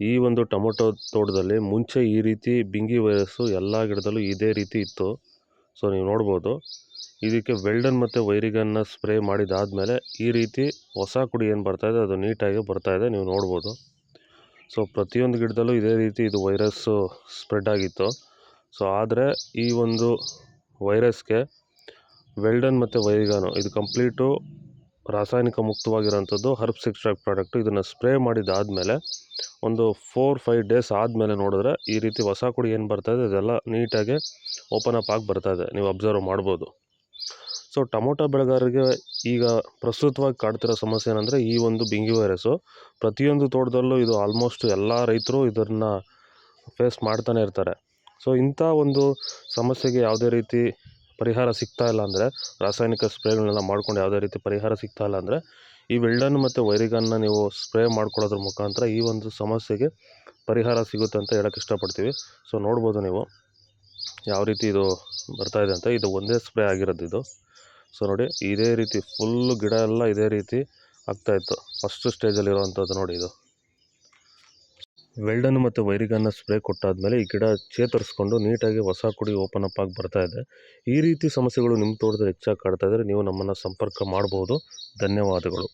ಈ ಒಂದು ಟೊಮೊಟೊ ತೋಟದಲ್ಲಿ ಮುಂಚೆ ಈ ರೀತಿ ಬಿಂಗಿ ವೈರಸ್ಸು ಎಲ್ಲ ಗಿಡದಲ್ಲೂ ಇದೇ ರೀತಿ ಇತ್ತು. ಸೊ, ನೀವು ನೋಡ್ಬೋದು. ಇದಕ್ಕೆ ವೆಲ್ಡನ್ ಮತ್ತು ವೈರಿಗನ್ನ ಸ್ಪ್ರೇ ಮಾಡಿದಾದಮೇಲೆ ಈ ರೀತಿ ಹೊಸ ಕುಡಿ ಏನು ಬರ್ತಾಯಿದೆ ಅದು ನೀಟಾಗಿ ಬರ್ತಾಯಿದೆ ನೀವು ನೋಡ್ಬೋದು. ಸೊ, ಪ್ರತಿಯೊಂದು ಗಿಡದಲ್ಲೂ ಇದೇ ರೀತಿ ಇದು ವೈರಸ್ಸು ಸ್ಪ್ರೆಡ್ ಆಗಿತ್ತು. ಸೊ, ಆದರೆ ಈ ಒಂದು ವೈರಸ್ಗೆ ವೆಲ್ಡನ್ ಮತ್ತು ವೈರಿಗಾನು, ಇದು ಕಂಪ್ಲೀಟು ರಾಸಾಯನಿಕ ಮುಕ್ತವಾಗಿರೋಂಥದ್ದು ಹರ್ಬ್ಸ್ ಎಕ್ಸ್ಟ್ರಾಕ್ಟ್ ಪ್ರಾಡಕ್ಟು, ಇದನ್ನು ಸ್ಪ್ರೇ ಮಾಡಿದಾದಮೇಲೆ ಒಂದು ಫೋರ್ ಫೈವ್ ಡೇಸ್ ಆದಮೇಲೆ ನೋಡಿದ್ರೆ ಈ ರೀತಿ ಹೊಸ ಕುಡಿ ಏನು ಬರ್ತಾಯಿದೆ ಇದೆಲ್ಲ ನೀಟಾಗಿ ಓಪನ್ ಅಪ್ ಆಗಿ ಬರ್ತಾಯಿದೆ ನೀವು ಅಬ್ಸರ್ವ್ ಮಾಡ್ಬೋದು. ಸೊ ಟೊಮೊಟೊ ಬೆಳೆಗಾರರಿಗೆ ಈಗ ಪ್ರಸ್ತುತವಾಗಿ ಕಾಡ್ತಿರೋ ಸಮಸ್ಯೆ ಏನಂದರೆ ಈ ಒಂದು ಬಿಂಗಿ ವೈರಸ್ಸು ಪ್ರತಿಯೊಂದು ತೋಟದಲ್ಲೂ ಇದು ಆಲ್ಮೋಸ್ಟ್ ಎಲ್ಲ ರೈತರು ಇದನ್ನು ಫೇಸ್ ಮಾಡ್ತಾನೆ ಇರ್ತಾರೆ. ಸೊ ಇಂಥ ಒಂದು ಸಮಸ್ಯೆಗೆ ಯಾವುದೇ ರೀತಿ ಪರಿಹಾರ ಸಿಗ್ತಾ ಇಲ್ಲ ಅಂದರೆ, ರಾಸಾಯನಿಕ ಸ್ಪ್ರೇಗಳನ್ನೆಲ್ಲ ಮಾಡ್ಕೊಂಡು ಯಾವುದೇ ರೀತಿ ಪರಿಹಾರ ಸಿಗ್ತಾ ಇಲ್ಲ ಅಂದರೆ ಈ ವೆಲ್ಡನ್ ಮತ್ತು ವೈರಿಗನ್ನ ನೀವು ಸ್ಪ್ರೇ ಮಾಡ್ಕೊಳ್ಳೋದ್ರ ಮುಖಾಂತರ ಈ ಒಂದು ಸಮಸ್ಯೆಗೆ ಪರಿಹಾರ ಸಿಗುತ್ತೆ ಅಂತ ಹೇಳೋಕ್ಕೆ ಇಷ್ಟಪಡ್ತೀವಿ. ಸೊ ನೋಡ್ಬೋದು ನೀವು ಯಾವ ರೀತಿ ಇದು ಬರ್ತಾ ಇದೆ ಅಂತ. ಇದು ಒಂದೇ ಸ್ಪ್ರೇ ಆಗಿರೋದು ಇದು. ಸೊ ನೋಡಿ ಇದೇ ರೀತಿ ಫುಲ್ಲು ಗಿಡ ಎಲ್ಲ ಇದೇ ರೀತಿ ಆಗ್ತಾಯಿತ್ತು ಫಸ್ಟ್ ಸ್ಟೇಜಲ್ಲಿರುವಂಥದ್ದು ನೋಡಿ ಇದು. ವೆಲ್ಡನ್ ಮತ್ತು ವೈರಿಗನ್ನ ಸ್ಪ್ರೇ ಕೊಟ್ಟಾದಮೇಲೆ ಈ ಗಿಡ ಚೇತರಿಸ್ಕೊಂಡು ನೀಟಾಗಿ ಹೊಸ ಕುಡಿ ಓಪನ್ ಅಪ್ ಆಗಿ ಬರ್ತಾ ಇದೆ. ಈ ರೀತಿ ಸಮಸ್ಯೆಗಳು ನಿಮ್ಮ ತೋಟದಲ್ಲಿ ಹೆಚ್ಚಾಗಿ ಕಾಡ್ತಾ ಇದ್ದರೆ ನೀವು ನಮ್ಮನ್ನು ಸಂಪರ್ಕ ಮಾಡ್ಬೋದು. ಧನ್ಯವಾದಗಳು.